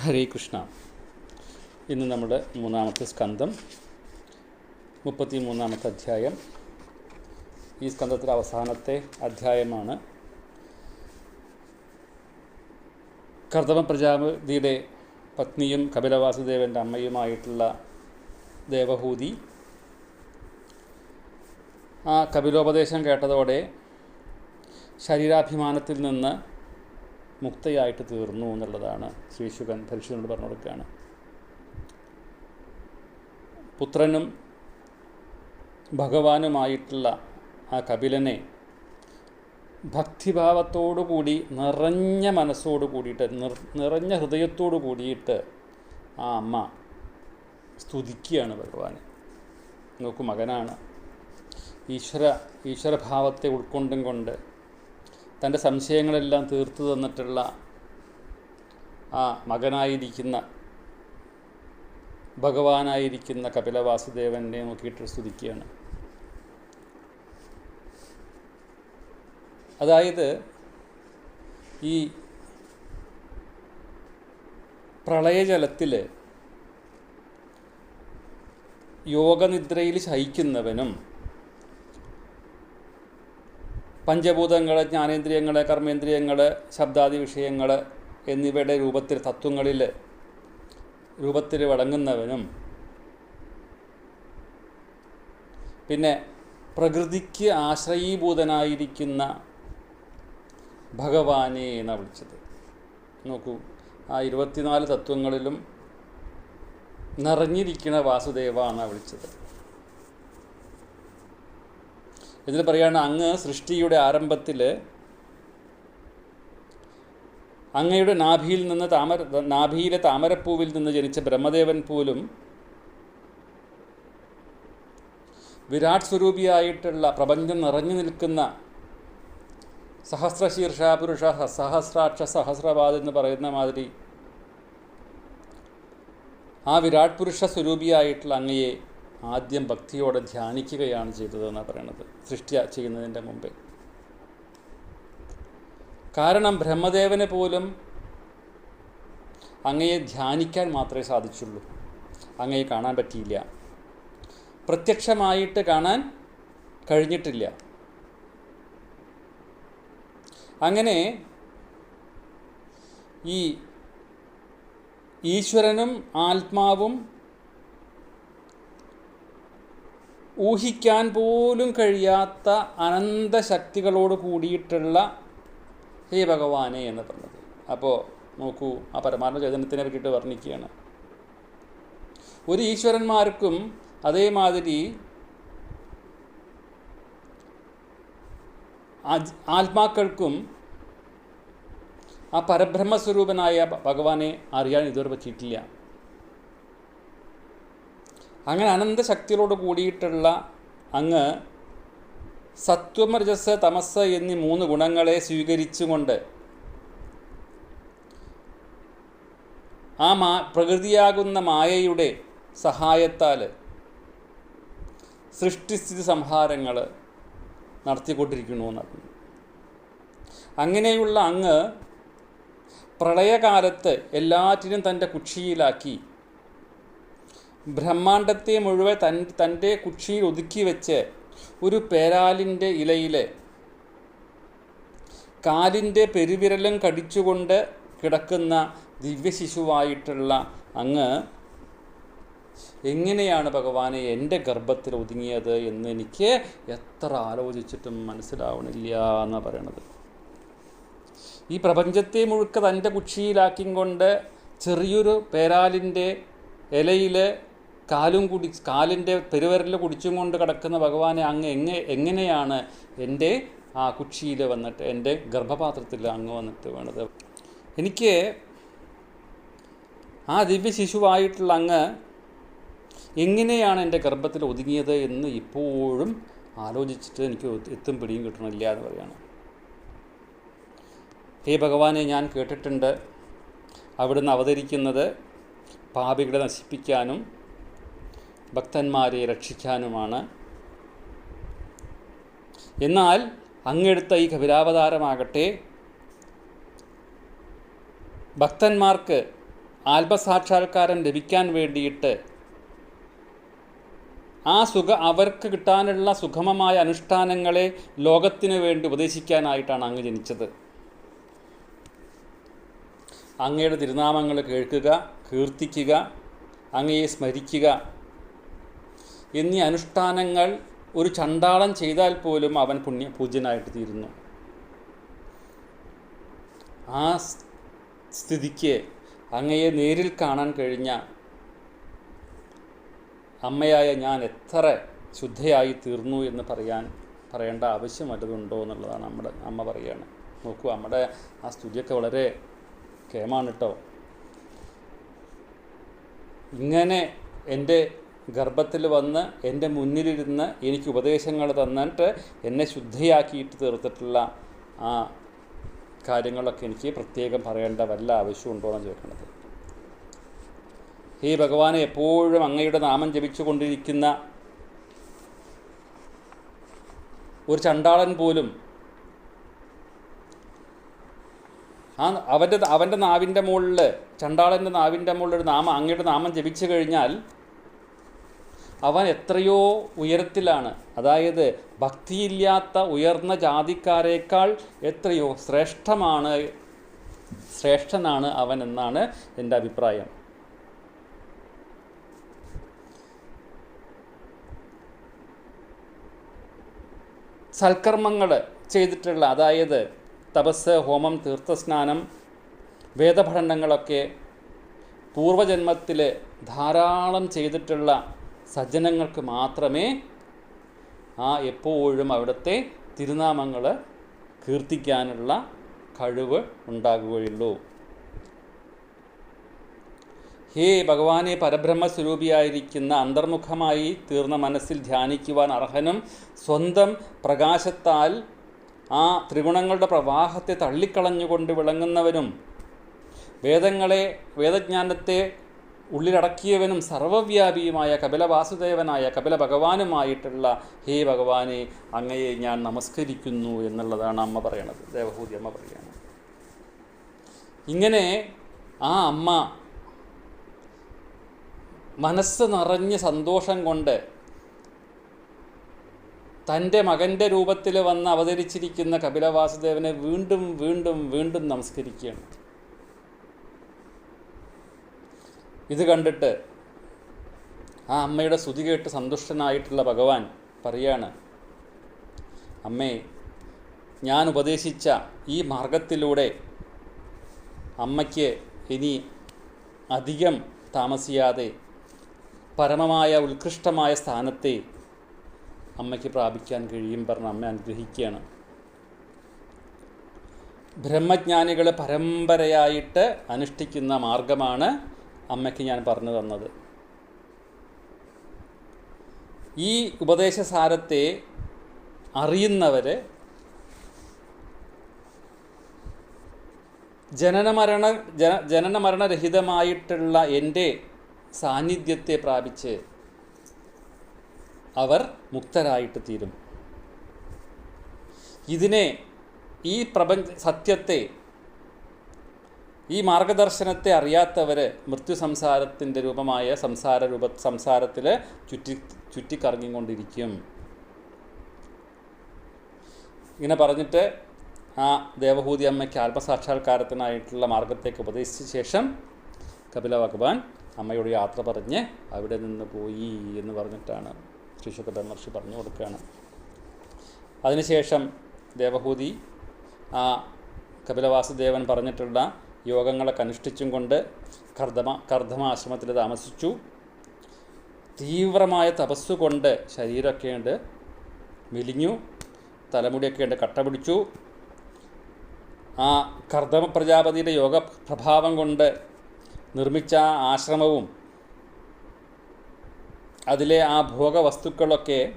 ഹരേ കൃഷ്ണ. ഇന്ന് നമ്മുടെ മൂന്നാമത്തെ സ്കന്ധം മുപ്പത്തി മൂന്നാമത്തെ അധ്യായം. ഈ സ്കന്ധത്തിലെ അവസാനത്തെ അധ്യായമാണ് കർദമ പ്രജാപതിയുടെ പത്നിയും കപിലവാസുദേവന്റെ അമ്മയുമായിട്ടുള്ള ദേവഹൂതി. ആ കപിലോപദേശം കേട്ടതോടെ ശരീരാഭിമാനത്തിൽ നിന്ന് മുക്തയായിട്ട് തീർന്നു എന്നുള്ളതാണ് ശ്രീശുഖൻ പരിശുദ്ധനോട് പറഞ്ഞു കൊടുക്കുകയാണ് പുത്രനും ഭഗവാനുമായിട്ടുള്ള ആ കപിലനെ ഭക്തിഭാവത്തോടുകൂടി നിറഞ്ഞ മനസ്സോടു കൂടിയിട്ട് നിറഞ്ഞ ഹൃദയത്തോടു കൂടിയിട്ട് ആ അമ്മ സ്തുതിക്കുകയാണ് ഭഗവാനെ നോക്കൂ മകനാണ്. ഈശ്വര ഈശ്വരഭാവത്തെ ഉൾക്കൊണ്ടും കൊണ്ട് തന്റെ സംശയങ്ങളെല്ലാം തീർത്തു തന്നിട്ടുള്ള ആ മകനായിരിക്കുന്ന ഭഗവാനായിരിക്കുന്ന കപിലവാസുദേവനെ നോക്കിയിട്ട് സ്തുതിക്കുകയാണ്. അതായത് ഈ പ്രളയജലത്തിൽ യോഗനിദ്രയിൽ ശയിക്കുന്നവനും പഞ്ചഭൂതങ്ങൾ ജ്ഞാനേന്ദ്രിയങ്ങൾ കർമ്മേന്ദ്രിയങ്ങൾ ശബ്ദാദി വിഷയങ്ങൾ എന്നിവയുടെ രൂപത്തിൽ തത്വങ്ങളിൽ രൂപത്തിൽ വഴങ്ങുന്നവനും പിന്നെ പ്രകൃതിക്ക് ആശ്രയീഭൂതനായിരിക്കുന്ന ഭഗവാനെ എന്നാണ് വിളിച്ചത്. നോക്കൂ ആ ഇരുപത്തിനാല് തത്വങ്ങളിലും നിറഞ്ഞിരിക്കുന്ന വാസുദേവ എന്നാണ് വിളിച്ചത്. ഇതിൽ പറയുകയാണ് അങ്ങ് സൃഷ്ടിയുടെ ആരംഭത്തിൽ അങ്ങയുടെ നാഭിയിൽ നിന്ന് താമര നാഭിയിലെ താമരപ്പൂവിൽ നിന്ന് ജനിച്ച ബ്രഹ്മദേവൻ പോലും വിരാട് സ്വരൂപിയായിട്ടുള്ള പ്രപഞ്ചം നിറഞ്ഞു നിൽക്കുന്ന സഹസ്രശീർഷ പുരുഷ സഹസ്രാക്ഷ സഹസ്രപാദ് എന്ന് പറയുന്ന മാതിരി ആ വിരാട് പുരുഷ സ്വരൂപിയായിട്ടുള്ള അങ്ങയെ ആദ്യം ഭക്തിയോടെ ധ്യാനിക്കുകയാണ് ചെയ്തതെന്നാണ് പറയണത്. സൃഷ്ടി ചെയ്യുന്നതിന്റെ മുമ്പേ. കാരണം ബ്രഹ്മദേവനെ പോലും അങ്ങയെ ധ്യാനിക്കാൻ മാത്രമേ സാധിച്ചുള്ളൂ. അങ്ങയെ കാണാൻ പറ്റിയില്ല. പ്രത്യക്ഷമായിട്ട് കാണാൻ കഴിഞ്ഞിട്ടില്ല. അങ്ങനെ ഈ ഈശ്വരനും ആത്മാവും ഊഹിക്കാൻ പോലും കഴിയാത്ത അനന്ത ശക്തികളോട് കൂടിയിട്ടുള്ള ഹേ ഭഗവാനെ എന്ന് പറഞ്ഞത്. അപ്പോൾ നോക്കൂ ആ പരമാത്മ ചൈതന്യത്തിനെ പറ്റിയിട്ട് വർണിക്കുകയാണ്. ഒരു ഈശ്വരന്മാർക്കും അതേമാതിരി ആത്മാക്കൾക്കും ആ പരബ്രഹ്മസ്വരൂപനായ ഭഗവാനെ അറിയാൻ ഇതുവരെ പറ്റിയിട്ടില്ല. അങ്ങനെ അനന്ത അനന്തശക്തികളോട് കൂടിയിട്ടുള്ള അങ്ങ് സത്വമർജസ് തമസ് എന്നീ മൂന്ന് ഗുണങ്ങളെ സ്വീകരിച്ചുകൊണ്ട് ആ മാ പ്രകൃതിയാകുന്ന മായയുടെ സഹായത്താൽ സൃഷ്ടിസ്ഥിതി സംഹാരങ്ങൾ നടത്തിക്കൊണ്ടിരിക്കുന്നു എന്നറിഞ്ഞു അങ്ങനെയുള്ള അങ്ങ് പ്രളയകാലത്ത് എല്ലാറ്റിനും തന്റെ കുക്ഷിയിലാക്കി ബ്രഹ്മാണ്ടത്തെ മുഴുവൻ തൻ തന്റെ കുക്ഷിയിൽ ഒതുക്കി വെച്ച് ഒരു പേരാലിന്റെ ഇലയിലെ കാലിന്റെ പെരുവിരലും കടിച്ചുകൊണ്ട് കിടക്കുന്ന ദിവ്യശിശുവായിട്ടുള്ള അങ്ങ് എങ്ങനെയാണ് ഭഗവാനെ എന്റെ ഗർഭത്തിൽ ഒതുങ്ങിയത് എന്ന് എനിക്ക് എത്ര ആലോചിച്ചിട്ടും മനസ്സിലാവണില്ല എന്ന് പറയണത്. ഈ പ്രപഞ്ചത്തെ മുഴുക്ക തന്റെ കുക്ഷിയിലാക്കിക്കൊണ്ട് ചെറിയൊരു പേരാലിന്റെ ഇലയിൽ കാലും കുടി കാലിന്റെ പെരുവരൽ കുടിച്ചും കൊണ്ട് കിടക്കുന്ന ഭഗവാനെ അങ്ങ് എങ്ങനെ എങ്ങനെയാണ് എന്റെ ആ കുക്ഷിയിൽ വന്നിട്ട് എന്റെ ഗർഭപാത്രത്തിൽ അങ്ങ് വന്നിട്ട് വേണത്? എനിക്ക് ആ ദിവ്യ ശിശുവായിട്ടുള്ള അങ്ങ് എങ്ങനെയാണ് എന്റെ ഗർഭത്തിൽ ഒതുങ്ങിയത് എന്ന് ഇപ്പോഴും ആലോചിച്ചിട്ട് എനിക്ക് എത്തും പിടിയും കിട്ടണില്ല എന്ന് പറയുകയാണ് ഹേ ഭഗവാനെ ഞാൻ കേട്ടിട്ടുണ്ട്. അവിടുന്ന് അവതരിക്കുന്നത് പാപികളെ നശിപ്പിക്കാനും ഭക്തന്മാരെ രക്ഷിക്കാനുമാണ്. എന്നാൽ അങ്ങെടുത്ത ഈ കപിലാവതാരമാകട്ടെ ഭക്തന്മാർക്ക് ആത്മസാക്ഷാത്കാരം ലഭിക്കാൻ വേണ്ടിയിട്ട് ആ സുഖ അവർക്ക് കിട്ടാനുള്ള സുഗമമായ അനുഷ്ഠാനങ്ങളെ ലോകത്തിനു വേണ്ടി ഉപദേശിക്കാനായിട്ടാണ് അങ്ങ് ജനിച്ചത്. അങ്ങയുടെ തിരുനാമങ്ങൾ കേൾക്കുക കീർത്തിക്കുക അങ്ങയെ സ്മരിക്കുക എന്നീ അനുഷ്ഠാനങ്ങൾ ഒരു ചണ്ടാളം ചെയ്താൽ പോലും അവൻ പുണ്യ പൂജ്യനായിട്ട് തീരുന്നു. ആ സ്ഥിതിക്ക് അങ്ങയെ നേരിൽ കാണാൻ കഴിഞ്ഞ അമ്മയായ ഞാൻ എത്ര ശുദ്ധയായി തീർന്നു എന്ന് പറയാൻ പറയേണ്ട ആവശ്യം വല്ലതുണ്ടോ എന്നുള്ളതാണ് നമ്മുടെ അമ്മ പറയുകയാണ് നോക്കൂ നമ്മുടെ ആ സ്തുതിയൊക്കെ വളരെ കേമാണ് കേട്ടോ ഇങ്ങനെ എന്റെ ഗർഭത്തിൽ വന്ന് എന്റെ മുന്നിലിരുന്ന് എനിക്ക് ഉപദേശങ്ങൾ തന്നിട്ട് എന്നെ ശുദ്ധിയാക്കിയിട്ട് തീർത്തിട്ടുള്ള ആ കാര്യങ്ങളൊക്കെ എനിക്ക് പ്രത്യേകം പറയേണ്ട വല്ല ആവശ്യമുണ്ടോ എന്ന് ചോദിക്കുന്നത്. ഹേ ഭഗവാനെ എപ്പോഴും അങ്ങയുടെ നാമം ജപിച്ചു കൊണ്ടിരിക്കുന്ന ഒരു ചണ്ടാളൻ പോലും ആ അവന്റെ അവന്റെ നാവിന്റെ മുകളിൽ ചണ്ടാളന്റെ നാവിന്റെ മുകളിൽ ഒരു നാമം അങ്ങയുടെ നാമം ജപിച്ചു കഴിഞ്ഞാൽ അവൻ എത്രയോ ഉയരത്തിലാണ്. അതായത് ഭക്തിയില്ലാത്ത ഉയർന്ന ജാതിക്കാരേക്കാൾ എത്രയോ ശ്രേഷ്ഠമാണ് ശ്രേഷ്ഠനാണ് അവൻ എന്നാണ് എന്റെ അഭിപ്രായം. സൽക്കർമ്മങ്ങൾ ചെയ്തിട്ടുള്ള അതായത് തപസ് ഹോമം തീർത്ഥസ്നാനം വേദപഠനങ്ങളൊക്കെ പൂർവജന്മത്തിൽ ധാരാളം ചെയ്തിട്ടുള്ള സജ്ജനങ്ങൾക്ക് മാത്രമേ ആ എപ്പോഴും അവിടുത്തെ തിരുനാമങ്ങൾ കീർത്തിക്കാനുള്ള കഴിവ് ഉണ്ടാകുകയുള്ളൂ. ഹേ ഭഗവാനെ പരബ്രഹ്മസ്വരൂപിയായിരിക്കുന്ന അന്തർമുഖമായി തീർന്ന മനസ്സിൽ ധ്യാനിക്കുവാൻ അർഹനും സ്വന്തം പ്രകാശത്താൽ ആ ത്രിഗുണങ്ങളുടെ പ്രവാഹത്തെ തള്ളിക്കളഞ്ഞുകൊണ്ട് വിളങ്ങുന്നവനും വേദങ്ങളെ വേദജ്ഞാനത്തെ ഉള്ളിലടക്കിയവനും സർവവ്യാപിയുമായ കപില വാസുദേവനായ കപില ഭഗവാനുമായിട്ടുള്ള ഹേ ഭഗവാനെ അങ്ങയെ ഞാൻ നമസ്കരിക്കുന്നു എന്നുള്ളതാണ് അമ്മ പറയണത്. ദേവഭൂതി അമ്മ പറയുകയാണ്. ഇങ്ങനെ ആ അമ്മ മനസ്സ് നിറഞ്ഞ സന്തോഷം കൊണ്ട് തന്റെ മകന്റെ രൂപത്തിൽ വന്ന് അവതരിച്ചിരിക്കുന്ന കപിലവാസുദേവനെ വീണ്ടും വീണ്ടും വീണ്ടും നമസ്കരിക്കുകയാണ്. ഇത് കണ്ടിട്ട് ആ അമ്മയുടെ സ്തുതി കേട്ട് സന്തുഷ്ടനായിട്ടുള്ള ഭഗവാൻ പറയാണ് അമ്മേ ഞാൻ ഉപദേശിച്ച ഈ മാർഗത്തിലൂടെ അമ്മയ്ക്ക് ഇനി അധികം താമസിയാതെ പരമമായ ഉത്കൃഷ്ടമായ സ്ഥാനത്തെ അമ്മയ്ക്ക് പ്രാപിക്കാൻ കഴിയും പറഞ്ഞ് അമ്മ അനുഗ്രഹിക്കുകയാണ്. ബ്രഹ്മജ്ഞാനികൾ പരമ്പരയായിട്ട് അനുഷ്ഠിക്കുന്ന മാർഗമാണ് അമ്മയ്ക്ക് ഞാൻ പറഞ്ഞു തന്നത്. ഈ ഉപദേശസാരത്തെ അറിയുന്നവർ ജനനമരണ ജന ജനനമരണരഹിതമായിട്ടുള്ള എന്റെ സാന്നിധ്യത്തെ പ്രാപിച്ച് അവർ മുക്തരായിട്ട് തീരും. ഇതിനെ ഈ പ്രപഞ്ച സത്യത്തെ ഈ മാർഗദർശനത്തെ അറിയാത്തവർ മൃത്യു സംസാരത്തിന്റെ രൂപമായ സംസാര രൂപ സംസാരത്തിൽ ചുറ്റി ചുറ്റിക്കറങ്ങിക്കൊണ്ടിരിക്കും. ഇങ്ങനെ പറഞ്ഞിട്ട് ആ ദേവഭൂതി അമ്മയ്ക്ക് ആത്മസാക്ഷാത്കാരത്തിനായിട്ടുള്ള മാർഗത്തേക്ക് ഉപദേശിച്ച ശേഷം കപില ഭഗവാൻ അമ്മയോട് യാത്ര പറഞ്ഞ് അവിടെ നിന്ന് പോയി എന്ന് പറഞ്ഞിട്ടാണ് ശ്രീശുദ്ധ ബ്രഹ്മർഷി പറഞ്ഞു കൊടുക്കുകയാണ്. അതിനുശേഷം ദേവഭൂതി ആ കപിലവാസുദേവൻ പറഞ്ഞിട്ടുള്ള യോഗങ്ങളൊക്കെ അനുഷ്ഠിച്ചും കൊണ്ട് കർദമ കർദമ ആശ്രമത്തിൽ താമസിച്ചു. തീവ്രമായ തപസ്സുകൊണ്ട് ശരീരമൊക്കെ ഉണ്ട് മെലിഞ്ഞു. തലമുടിയൊക്കെ ഉണ്ട് കട്ട പിടിച്ചു. ആ കർദമ പ്രജാപതിയുടെ യോഗ പ്രഭാവം കൊണ്ട് നിർമ്മിച്ച ആ ആശ്രമവും അതിലെ ആ ഭോഗവസ്തുക്കളൊക്കെ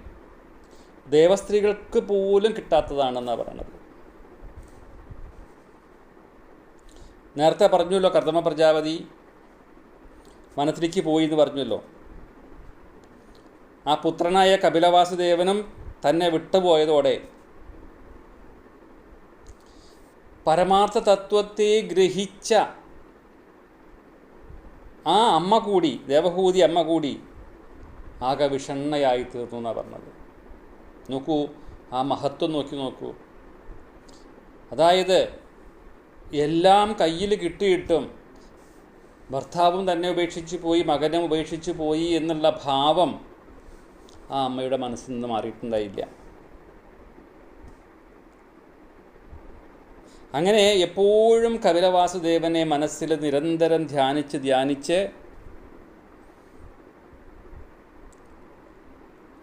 ദേവസ്ത്രീകൾക്ക് പോലും കിട്ടാത്തതാണെന്നാണ് പറയണത് നേരത്തെ പറഞ്ഞല്ലോ കർദമ പ്രജാപതി വനത്തിലേക്ക് പോയി എന്ന് പറഞ്ഞല്ലോ ആ പുത്രനായ കപിലവാസുദേവനും തന്നെ വിട്ടുപോയതോടെ പരമാർത്ഥ തത്വത്തെ ഗ്രഹിച്ച ആ അമ്മ കൂടി ദേവഹൂതി അമ്മ കൂടി ആകെ വിഷണ്ണയായി തീർന്നു എന്നാണ് പറഞ്ഞത്. നോക്കൂ ആ മഹത്വം നോക്കി നോക്കൂ. അതായത് എല്ലാം കയ്യിൽ കിട്ടിയിട്ടും ഭർത്താവും തന്നെ ഉപേക്ഷിച്ച് പോയി മകനും ഉപേക്ഷിച്ച് പോയി എന്നുള്ള ഭാവം ആ അമ്മയുടെ മനസ്സിൽ നിന്ന് മാറിയിട്ടുണ്ടായില്ല. അങ്ങനെ എപ്പോഴും കപിലവാസുദേവനെ മനസ്സിൽ നിരന്തരം ധ്യാനിച്ച് ധ്യാനിച്ച്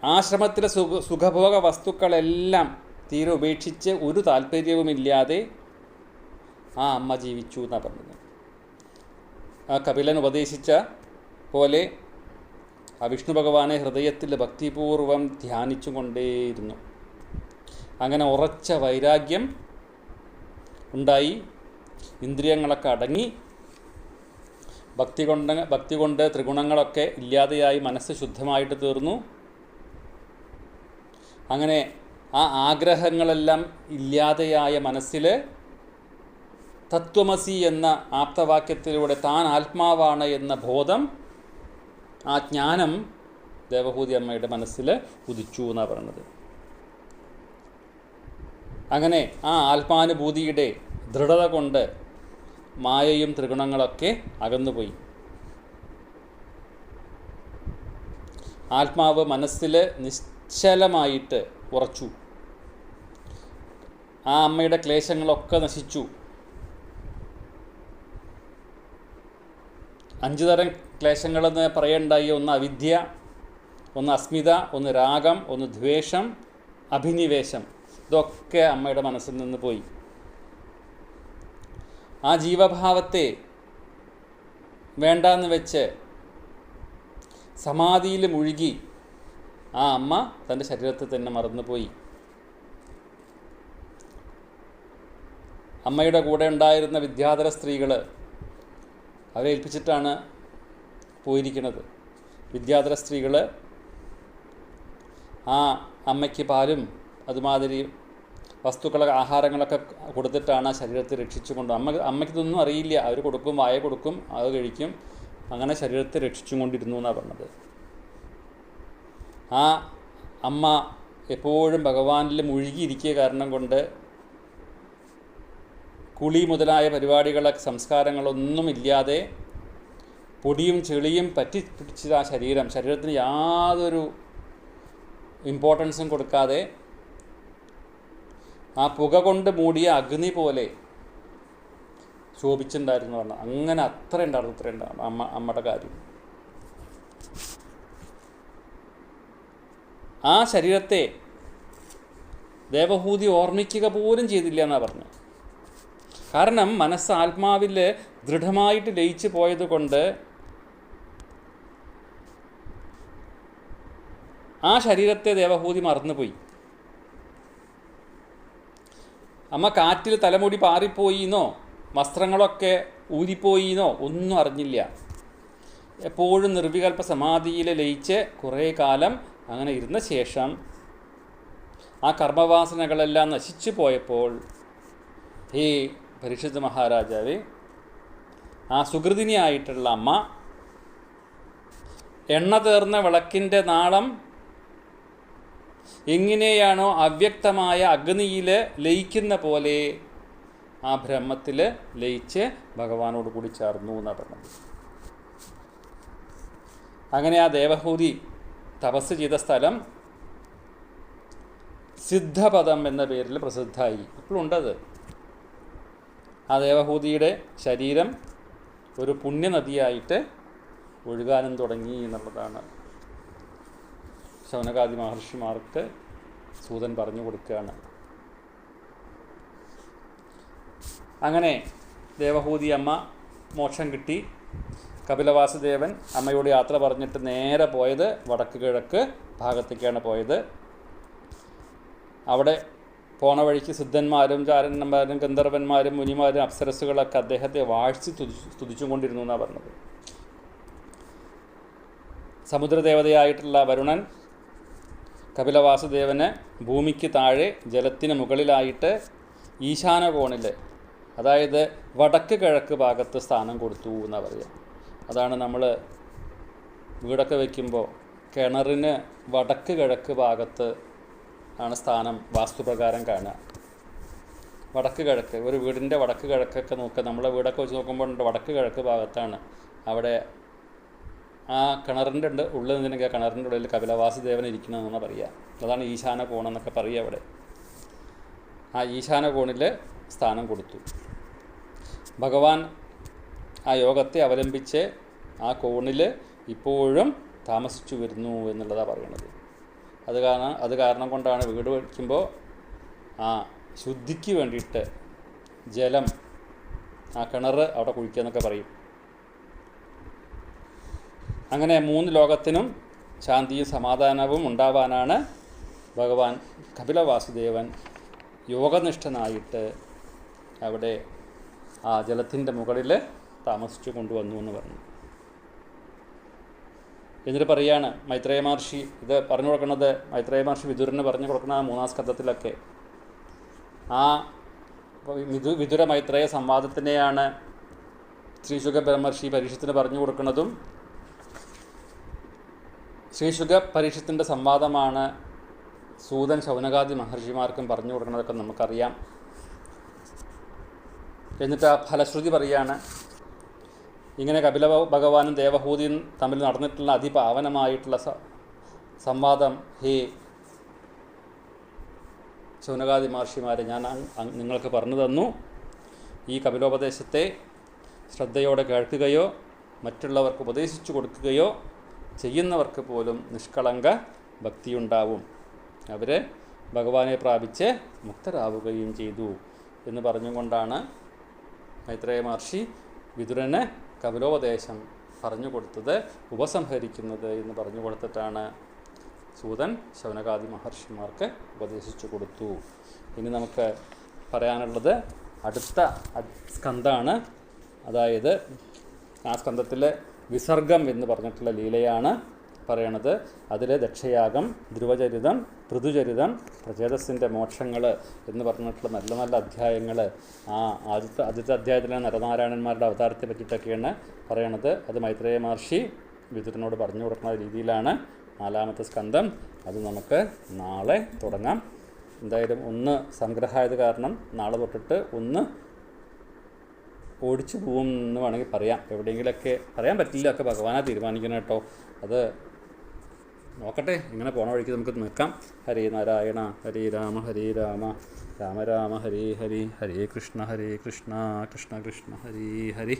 ആശ്രമത്തിലെ സുഖ സുഖഭോഗ വസ്തുക്കളെല്ലാം തീരെ ഉപേക്ഷിച്ച് ഒരു താല്പര്യവുമില്ലാതെ ആ അമ്മ ജീവിച്ചു എന്നാണ് പറഞ്ഞത്. ആ കപിലൻ ഉപദേശിച്ച പോലെ ആ വിഷ്ണു ഭഗവാനെ ഹൃദയത്തിൽ ഭക്തിപൂർവം ധ്യാനിച്ചുകൊണ്ടേയിരുന്നു. അങ്ങനെ ഉറച്ച വൈരാഗ്യം ഉണ്ടായി. ഇന്ദ്രിയങ്ങളൊക്കെ അടങ്ങി. ഭക്തി കൊണ്ട് ഭക്തി കൊണ്ട് ത്രിഗുണങ്ങളൊക്കെ ഇല്ലാതെയായി മനസ്സ് ശുദ്ധമായിട്ട് തീർന്നു. അങ്ങനെ ആ ആഗ്രഹങ്ങളെല്ലാം ഇല്ലാതെയായ മനസ്സിൽ തത്വമസി എന്ന ആപ്തവാക്യത്തിലൂടെ താൻ ആത്മാവാണ് എന്ന ബോധം ആ ജ്ഞാനം ദേവഹൂതി അമ്മയുടെ മനസ്സിൽ ഉദിച്ചു എന്നാണ് പറയുന്നത് അങ്ങനെ ആ ആത്മാനുഭൂതിയുടെ ദൃഢത കൊണ്ട് മായയും ത്രിഗുണങ്ങളൊക്കെ അകന്നുപോയി. ആത്മാവ് മനസ്സിൽ നിശ്ചലമായിട്ട് ഉറച്ചു. ആ അമ്മയുടെ ക്ലേശങ്ങളൊക്കെ നശിച്ചു. അഞ്ചു തരം ക്ലേശങ്ങളെന്ന് പറയണ്ടായി. ഒന്ന് അവിദ്യ ഒന്ന് അസ്മിത ഒന്ന് രാഗം ഒന്ന് ദ്വേഷം അഭിനിവേശം. ഇതൊക്കെ അമ്മയുടെ മനസ്സിൽ നിന്ന് പോയി. ആ ജീവഭാവത്തെ വേണ്ടാന്ന് വെച്ച് സമാധിയിൽ മുഴുകി ആ അമ്മ തന്റെ ശരീരത്തെ തന്നെ മറന്നുപോയി. അമ്മയുടെ കൂടെ ഉണ്ടായിരുന്ന വിദ്യാധര സ്ത്രീകൾ അവരെ ഏൽപ്പിച്ചിട്ടാണ് പോയിരിക്കുന്നത്. വിദ്യാധര സ്ത്രീകൾ ആ അമ്മയ്ക്ക് പാലും അതുമാതിരി വസ്തുക്കളൊക്കെ ആഹാരങ്ങളൊക്കെ കൊടുത്തിട്ടാണ് ആ ശരീരത്തെ രക്ഷിച്ചു കൊണ്ട് അമ്മ അമ്മയ്ക്ക് ഇതൊന്നും അറിയില്ല. അവർ കൊടുക്കും വായ കൊടുക്കും അത് കഴിക്കും. അങ്ങനെ ശരീരത്തെ രക്ഷിച്ചും കൊണ്ടിരുന്നു എന്നാണ് പറഞ്ഞത്. ആ അമ്മ എപ്പോഴും ഭഗവാനിൽ മുഴുകിയിരിക്കുക കാരണം കൊണ്ട് കുളി മുതലായ പരിപാടികളൊക്കെ സംസ്കാരങ്ങളൊന്നും ഇല്ലാതെ പൊടിയും ചെളിയും പറ്റി പിടിച്ച ആ ശരീരം. ശരീരത്തിന് യാതൊരു ഇമ്പോർട്ടൻസും കൊടുക്കാതെ ആ പുക കൊണ്ട് മൂടിയ അഗ്നി പോലെ ശോഭിച്ചിട്ടുണ്ടായിരുന്നു പറഞ്ഞു അങ്ങനെ അത്ര ഉണ്ടായിരുന്നു അത്ര ഉണ്ടായിരുന്നു അമ്മ അമ്മയുടെ കാര്യം. ആ ശരീരത്തെ ദേവഭൂതി ഓർമ്മിക്കുക പോലും ചെയ്തില്ല എന്നാണ് പറഞ്ഞത്. കാരണം മനസ്സ് ആത്മാവിൽ ദൃഢമായിട്ട് ലയിച്ചു പോയതുകൊണ്ട് ആ ശരീരത്തെ ദേവഭൂതി മറന്നുപോയി. അമ്മ കാറ്റിൽ തലമുടി പാറിപ്പോയിന്നോ? വസ്ത്രങ്ങളൊക്കെ ഊരിപ്പോയിന്നോ ഒന്നും അറിഞ്ഞില്ല. എപ്പോഴും നിർവികൽപ്പ സമാധിയിൽ ലയിച്ച് കുറേ കാലം അങ്ങനെ ഇരുന്ന ശേഷം ആ കർമ്മവാസനകളെല്ലാം നശിച്ചു പോയപ്പോൾ ഹേ പരീക്ഷിത് മഹാരാജാവ് ആ സുഹൃതിനിയായിട്ടുള്ള അമ്മ എണ്ണ തീർന്ന വിളക്കിന്റെ നാളം എങ്ങനെയാണോ അവ്യക്തമായ അഗ്നിയിൽ ലയിക്കുന്ന പോലെ ആ ബ്രഹ്മത്തിൽ ലയിച്ച് ഭഗവാനോട് കൂടി ചേർന്നു എന്നാണ് പറഞ്ഞത്. അങ്ങനെ ആ ദേവഹൂതി തപസ് ചെയ്ത സ്ഥലം സിദ്ധപദം എന്ന പേരിൽ പ്രസിദ്ധമായി. ഇപ്പോഴുണ്ടത് ആ ദേവഹൂതിയുടെ ശരീരം ഒരു പുണ്യനദിയായിട്ട് ഒഴുകാനും തുടങ്ങി എന്നുള്ളതാണ്. ശൗനകാദി മഹർഷിമാർക്ക് സൂതൻ പറഞ്ഞു കൊടുക്കുകയാണ്. അങ്ങനെ ദേവഹൂതി അമ്മ മോക്ഷം കിട്ടി. കപിലവാസുദേവൻ അമ്മയോട് യാത്ര പറഞ്ഞിട്ട് നേരെ പോയത് വടക്ക് കിഴക്ക് ഭാഗത്തേക്കാണ് പോയത്. അവിടെ പോണ വഴിക്ക് സിദ്ധന്മാരും ചാരന്മാരും ഗന്ധർവന്മാരും മുനിമാരും അപ്സരസ്സുകളൊക്കെ അദ്ദേഹത്തെ വാഴ്ച സ്തുതിച്ചും കൊണ്ടിരുന്നു എന്നാണ് പറഞ്ഞത്. സമുദ്രദേവതയായിട്ടുള്ള വരുണൻ കപിലവാസുദേവന് ഭൂമിക്ക് താഴെ ജലത്തിന് മുകളിലായിട്ട് ഈശാന കോണിൽ അതായത് വടക്ക് കിഴക്ക് ഭാഗത്ത് സ്ഥാനം കൊടുത്തു എന്നാണ് പറയുക. അതാണ് നമ്മൾ വീടൊക്കെ വയ്ക്കുമ്പോൾ കിണറിന് വടക്ക് കിഴക്ക് ഭാഗത്ത് ആണ് സ്ഥാനം വാസ്തുപ്രകാരം കാണുക. വടക്ക് കിഴക്ക് ഒരു വീടിന്റെ വടക്ക് കിഴക്കൊക്കെ നോക്കുക. നമ്മളെ വീടൊക്കെ വെച്ച് നോക്കുമ്പോൾ വടക്ക് കിഴക്ക് ഭാഗത്താണ്. അവിടെ ആ കിണറിന്റെ ഉണ്ട് ഉള്ളിൽ നിന്നൊക്കെ കിണറിന്റെ ഉള്ളിൽ കപിലവാസുദേവൻ ഇരിക്കണമെന്നാണ് പറയുക. അതാണ് ഈശാന കോണെന്നൊക്കെ പറയുക അവിടെ. ആ ഈശാന കോണിൽ സ്ഥാനം കൊടുത്തു. ഭഗവാൻ ആ യോഗത്തെ അവലംബിച്ച് ആ കോണിൽ ഇപ്പോഴും താമസിച്ചു വരുന്നു എന്നുള്ളതാണ് പറയണത് അത് കാരണം അത് കാരണം കൊണ്ടാണ് വീട് വയ്ക്കുമ്പോൾ ആ ശുദ്ധിക്ക് വേണ്ടിയിട്ട് ജലം ആ കിണർ അവിടെ കുഴിക്കുക എന്നൊക്കെ പറയും. അങ്ങനെ മൂന്ന് ലോകത്തിനും ശാന്തിയും സമാധാനവും ഉണ്ടാവാനാണ് ഭഗവാൻ കപിലവാസുദേവൻ യോഗനിഷ്ഠനായിട്ട് അവിടെ ആ ജലത്തിന്റെ മുകളിൽ താമസിച്ചു കൊണ്ടുവന്നു എന്ന് പറഞ്ഞു. എന്നിട്ട് പറയാണ് മൈത്രേയ മഹർഷി ഇത് പറഞ്ഞു കൊടുക്കുന്നത് മൈത്രേയ മഹർഷി വിതുരന് പറഞ്ഞു കൊടുക്കുന്ന ആ മൂന്നാം സ്കന്ധത്തിലൊക്കെ. ആ വിദു വിതുര മൈത്രേയ സംവാദത്തിനെയാണ് ശ്രീശുഖ ബ്രഹ്മർഷി പരീക്ഷത്തിന് പറഞ്ഞു കൊടുക്കുന്നതും ശ്രീശുഖ പരീക്ഷത്തിന്റെ സംവാദമാണ് സൂതൻ ശൗനകാദി മഹർഷിമാർക്കും പറഞ്ഞു കൊടുക്കുന്നതൊക്കെ നമുക്കറിയാം. എന്നിട്ട് ആ ഫലശ്രുതി പറയാണ് ഇങ്ങനെ കപില ഭഗവാനും ദേവഹൂതിയും തമ്മിൽ നടന്നിട്ടുള്ള അതിപാവനമായിട്ടുള്ള സംവാദം ഹേ ശൗനകാദി മഹർഷിമാരെ ഞാൻ നിങ്ങൾക്ക് പറഞ്ഞു തന്നു. ഈ കപിലോപദേശത്തെ ശ്രദ്ധയോടെ കേൾക്കുകയോ മറ്റുള്ളവർക്ക് ഉപദേശിച്ചു കൊടുക്കുകയോ ചെയ്യുന്നവർക്ക് പോലും നിഷ്കളങ്ക ഭക്തിയുണ്ടാവും. അവർ ഭഗവാനെ പ്രാപിച്ച് മുക്തരാവുകയും ചെയ്തു എന്ന് പറഞ്ഞുകൊണ്ടാണ് മൈത്രേയ മഹർഷി വിതുരന് കപിലോപദേശം പറഞ്ഞു കൊടുത്തത് ഉപസംഹരിക്കുന്നത് എന്ന് പറഞ്ഞു കൊടുത്തിട്ടാണ് സൂതൻ ശൗനകാദി മഹർഷിമാർക്ക് ഉപദേശിച്ചു കൊടുത്തു. ഇനി നമുക്ക് പറയാനുള്ളത് അടുത്ത സ്കന്ധാണ്. അതായത് ആ സ്കന്ധത്തിലെ വിസർഗം എന്ന് പറഞ്ഞിട്ടുള്ള ലീലയാണ് പറയണത്. അതിലെ ദക്ഷയാഗം ധ്രുവചരിതം പൃഥുചരിതം പ്രചേതസിന്റെ മോക്ഷങ്ങൾ എന്ന് പറഞ്ഞിട്ടുള്ള നല്ല നല്ല അധ്യായങ്ങൾ ആ ആദ്യത്തെ ആദ്യത്തെ അധ്യായത്തിലെ നരനാരായണന്മാരുടെ അവതാരത്തെ പറ്റിയിട്ടൊക്കെയാണ് പറയണത്. അത് മൈത്രേയ മഹർഷി വിതുരനോട് പറഞ്ഞു കൊടുക്കുന്ന രീതിയിലാണ് നാലാമത്തെ സ്കന്ധം. അത് നമുക്ക് നാളെ തുടങ്ങാം. എന്തായാലും ഒന്ന് സംഗ്രഹമായത് കാരണം നാളെ തൊട്ടിട്ട് ഒന്ന് ഓടിച്ചു പോകും എന്ന് വേണമെങ്കിൽ പറയാം. എവിടെയെങ്കിലൊക്കെ പറയാൻ പറ്റില്ല ഒക്കെ ഭഗവാനാണ് തീരുമാനിക്കണം കേട്ടോ. അത് നോക്കട്ടെ ഇങ്ങനെ പോണ വഴിക്ക് നമുക്ക് നിൽക്കാം. ഹരേ നാരായണ ഹരേ രാമ ഹരേ രാമ. രാമ രാമ ഹരേ ഹരി ഹരേ കൃഷ്ണ ഹരേ കൃഷ്ണ കൃഷ്ണ കൃഷ്ണ ഹരേ ഹരി.